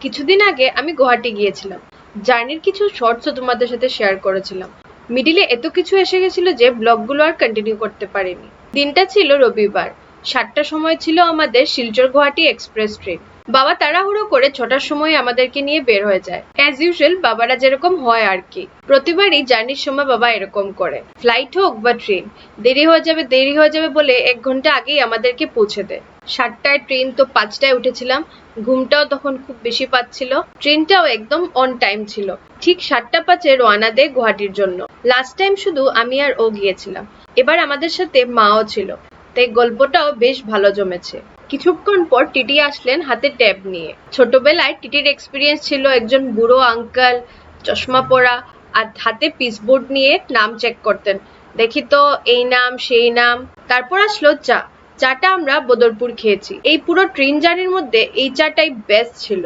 কিছুদিন আগে আমি গুয়াহাটি গিয়েছিলাম। জার্নির কিছু শর্টসও তোমাদের সাথে শেয়ার করেছিলাম। মিডিলে এত কিছু এসে গেছিল যে ব্লগগুলো আর কন্টিনিউ করতে পারিনি। দিনটা ছিল রবিবার। সাতটা সময় ছিল আমাদের শিলচর গুয়াহাটি এক্সপ্রেস ট্রেন। বাবা তাড়াহুড়ো করে ছটার সময় আমাদেরকে নিয়ে বের হয়ে যায়। অ্যাজ ইউজুয়াল বাবারা যেরকম হয় আর কি। প্রতিবারই জার্নির সময় বাবা এরকম করে। ফ্লাইট হোক বা ট্রেন দেরি হয়ে যাবে, দেরি হয়ে যাবে বলে এক ঘণ্টা আগেই আমাদেরকে পৌঁছে দেয়। সাতটায় ট্রেন তো পাঁচটায় উঠেছিলাম, ঘুমটাও তখন খুব বেশি পাচ্ছিল। ট্রেনটাও একদম অন টাইম ছিল। ঠিক সাতটা পাঁচে রওনা দেয় গুয়াহাটির জন্য। লাস্ট টাইম শুধু আমি আর ও গিয়েছিলাম। এবার আমাদের সাথে মাও ছিল। তাই গল্পটাও বেশ ভালো জমেছে। কিছুক্ষণ পর টিটি আসলেন হাতে ট্যাব নিয়ে। ছোটবেলায় টিটির এক্সপিরিয়েন্স ছিল একজন বুড়ো আঙ্কেল চশমা পরা, আর হাতে পিসবোর্ড নিয়ে নাম চেক করতেন। দেখি তো, এই নাম, সেই নাম। তারপর আসলো চা। চাটা আমরা বদরপুর খেয়েছি। এই পুরো ট্রেন জার্নির মধ্যে এই চাটাই বেস্ট ছিল।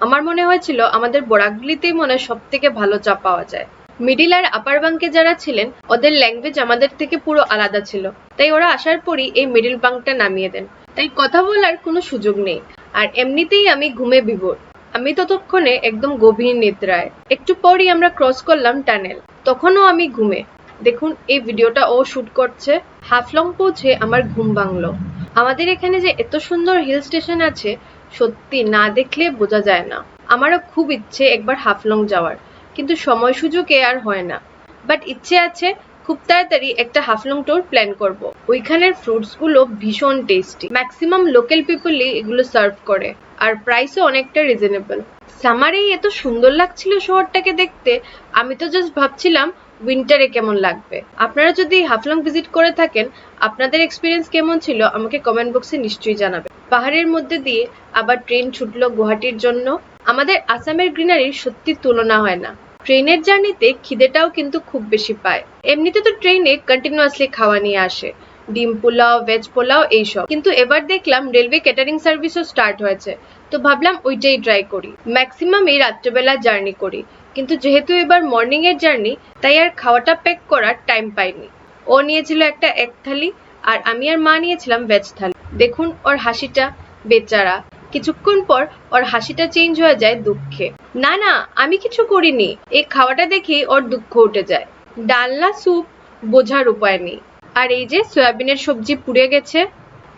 আমার মনে হয়েছিল আমাদের বরাকগুলিতেই মনে সব থেকে ভালো চা পাওয়া যায়। মিডিল আর আপার বাঙ্কে যারা ছিলেন, ওদের ল্যাঙ্গুয়েজ আমাদের থেকে পুরো আলাদা ছিল। তাই ওরা আসার পরই এই মিডিল বাঙ্কটা নামিয়ে দেন। তাই কথা বলার কোনো সুযোগ নেই। আর এমনিতেই আমি ঘুমে বিভোর। আমি ততক্ষণে একদম গভীর নিদ্রায়। একটু পরই আমরা ক্রস করলাম টানেল তখনও আমি ঘুমে। দেখুন, এই ভিডিওটা ও শুট করছে। হাফলং পৌঁছে আমার ঘুম ভাঙলো। আমাদের এখানে যে এত সুন্দর হিল স্টেশন আছে, সত্যি না দেখলে বোঝা যায় না। আমারও খুব ইচ্ছে একবার হাফলং যাওয়ার। কিন্তু সময় সুযোগে আর হয় না। বাট ইচ্ছে আছে খুব তাড়াতাড়ি একটা হাফলং ট্যুর প্ল্যান করব। ওইখানের ফ্রুটসগুলো ভীষণ টেস্টি ম্যাক্সিমাম লোকাল পিপলই এগুলো সার্ভ করে। আর প্রাইসও অনেকটা রিজনেবল সামারেই এত সুন্দর লাগছিল শহরটাকে দেখতে, আমি তো জাস্ট ভাবছিলাম উইন্টারে কেমন লাগবে। আপনারা যদি হাফলং ভিজিট করে থাকেন, আপনাদের এক্সপিরিয়েন্স কেমন ছিল আমাকে কমেন্ট বক্সে নিশ্চয়ই জানাবে পাহাড়ের মধ্যে দিয়ে আবার ট্রেন ছুটলো গুয়াহাটির জন্য। আমাদের আসামের গ্রিনারির সত্যি তুলনা হয় না। ট্রেনের জার্নিতে খিদেটাও কিন্তু খুব বেশি পায়। এমনিতে তো ট্রেনে কন্টিনিউয়াসলি খাওয়া নিয়ে আসে। ডিম পোলাও ভেজ পোলাও, এইসব। কিন্তু এবার দেখলাম রেলওয়ে ক্যাটারিং সার্ভিসও স্টার্ট হয়েছে। তো ভাবলাম ওইটাই ট্রাই করি। ম্যাক্সিমাম এই রাত্রেবেলা জার্নি করি। কিন্তু যেহেতু এবার মর্নিং এর জার্নি তাই আর খাওয়াটা প্যাক করার টাইম পাইনি। ও নিয়েছিল একটা এক থালি, আর আমি আর মা নিয়েছিলাম ভেজ থালি। দেখুন ওর হাসিটা, বেচারা। কিছুক্ষণ পর ওর হাসিটা চেঞ্জ হয়ে যায় দুঃখে। না না, আমি কিছু করিনি। এই খাওয়াটা দেখেই ওর দুঃখ উঠে যায়। ডালনা স্যুপ বোঝার উপায় নেই। আর এই যে সয়াবিনের সবজি পুড়ে গেছে,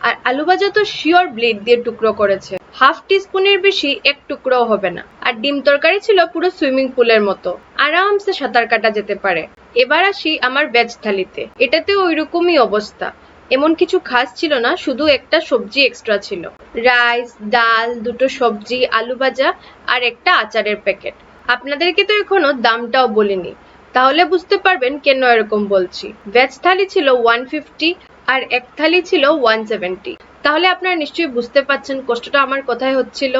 আর আলু ভাজা তো শিওর ব্লেড দিয়ে টুকরো করেছে। হাফ টিস্পুনের বেশি এক টুকরোও হবে না। আর ডিম তরকারি ছিল পুরো সুইমিং পুলের মতো। আরামসে সাঁতার কাটা যেতে পারে। এবার আসি আমার ভেজ থালিতে। এটাতে ওই রকমই অবস্থা। এমন কিছু খাস ছিল না, শুধু একটা সবজি এক্সট্রা ছিল। রাইস ডাল, দুটো সবজি, আলু ভাজা আর একটা আচারের প্যাকেট আপনাদেরকে তো এখনও দামটাও বলিনি। তাহলে বুঝতে পারবেন কেন এরকম বলছি। ভেজ থালি ছিল ওয়ান ফিফটি আর এক থালি ছিল ওয়ান সেভেন্টি তাহলে আপনারা নিশ্চয়ই বুঝতে পারছেন কষ্টটা আমার কোথায় হচ্ছিল।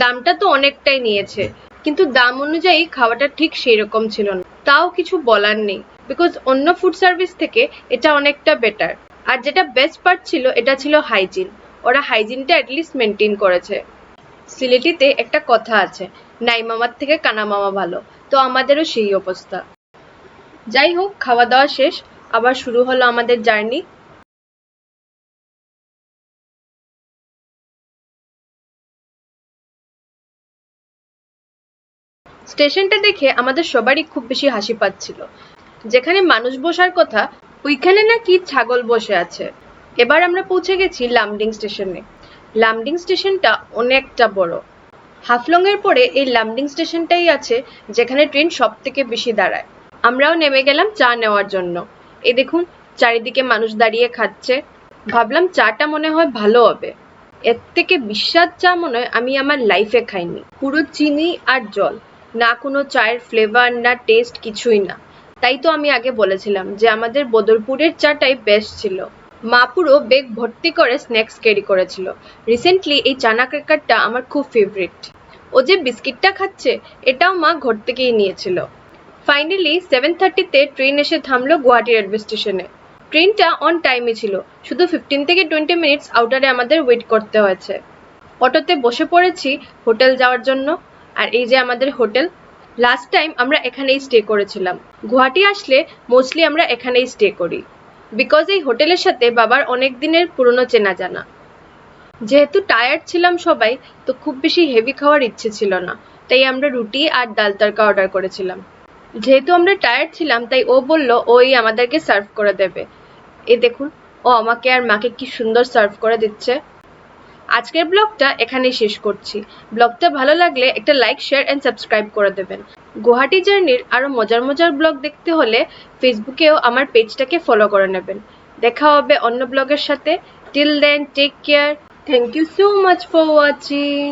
দামটা তো অনেকটাই নিয়েছে, কিন্তু দাম অনুযায়ী খাওয়াটা ঠিক সেই রকম ছিল না। তাও কিছু বলার নেই বিকজ অন্য ফুড সার্ভিস থেকে এটা অনেকটা বেটার আর যেটা বেস্ট পার্ট ছিল, এটা ছিল হাইজিন ওরা হাইজিনটা অ্যাটলিস্ট মেনটেন করেছে। সিলেটিতে একটা কথা আছে, নাই মামার থেকে কানা মামা ভালো। তো আমাদেরও সেই অবস্থা। যাই হোক খাওয়া দাওয়া শেষ। আবার শুরু হলো আমাদের জার্নি। স্টেশনটা দেখে আমাদের সবারই খুব বেশি হাসি পাচ্ছিল। যেখানে মানুষ বসার কথা ওইখানে নাকি ছাগল বসে আছে। এবার আমরা পৌঁছে গেছি লামডিং স্টেশনে। লামডিং স্টেশনটা অনেকটা বড়। হাফলং এর পরে এই লামডিং স্টেশনটাই আছে যেখানে ট্রেন সব থেকে বেশি দাঁড়ায়। আমরাও নেমে গেলাম চা নেওয়ার জন্য। এ দেখুন, চারিদিকে মানুষ দাঁড়িয়ে খাচ্ছে। ভাবলাম চাটা মনে হয় ভালো হবে। এর থেকে বিস্বাদ চা মনে হয় আমি আমার লাইফে খাইনি। পুরো চিনি আর জল। না কোনো চায়ের ফ্লেভার না টেস্ট কিছুই না। তাই তো আমি আগে বলেছিলাম যে আমাদের বদরপুরের চাটাই বেস্ট ছিল। মা পুরো বেগ ভর্তি করে স্ন্যাক্স ক্যারি করেছিল। রিসেন্টলি এই চানা ক্র্যাকারটা আমার খুব ফেভারিট ও যে বিস্কিটটা খাচ্ছে, এটাও মা ঘর থেকেই নিয়েছিল। ফাইনালি সেভেন থার্টিতে ট্রেন এসে থামলো গুয়াহাটি রেলওয়ে স্টেশনে ট্রেনটা অন টাইমে ছিল, শুধু ফিফটিন থেকে টোয়েন্টি মিনিটস আউটারে আমাদের ওয়েট করতে হয়েছে। অটোতে বসে পড়েছি হোটেল যাওয়ার জন্য, আর এই যে আমাদের হোটেল লাস্ট টাইম আমরা এখানেই স্টে করেছিলাম। গুয়াহাটি আসলে মোস্টলি আমরা এখানেই স্টে করি। বিকজ এই হোটেলের সাথে বাবার অনেক দিনের পুরনো চেনা জানা যেহেতু টায়ার্ড ছিলাম সবাই, তো খুব বেশি হেভি খাওয়ার ইচ্ছে ছিল না। তাই আমরা রুটি আর ডাল তড়কা অর্ডার করেছিলাম। যেহেতু আমরা টায়ার্ড ছিলাম, তাই ও বলল, ওই আমাদেরকে সার্ভ করে দেবে। এ দেখুন, ও আমাকে আর মাকে কি সুন্দর সার্ভ করে দিচ্ছে। আজকের ব্লগটা এখানেই শেষ করছি। ব্লগটা ভালো লাগলে একটা লাইক শেয়ার অ্যান্ড সাবস্ক্রাইব করে দেবেন। গুয়াহাটি জার্নির আরও মজার মজার ব্লগ দেখতে হলে ফেসবুকেও আমার পেজটাকে ফলো করে নেবেন। দেখা হবে অন্য ব্লগের সাথে। Till then take care thank you so much for watching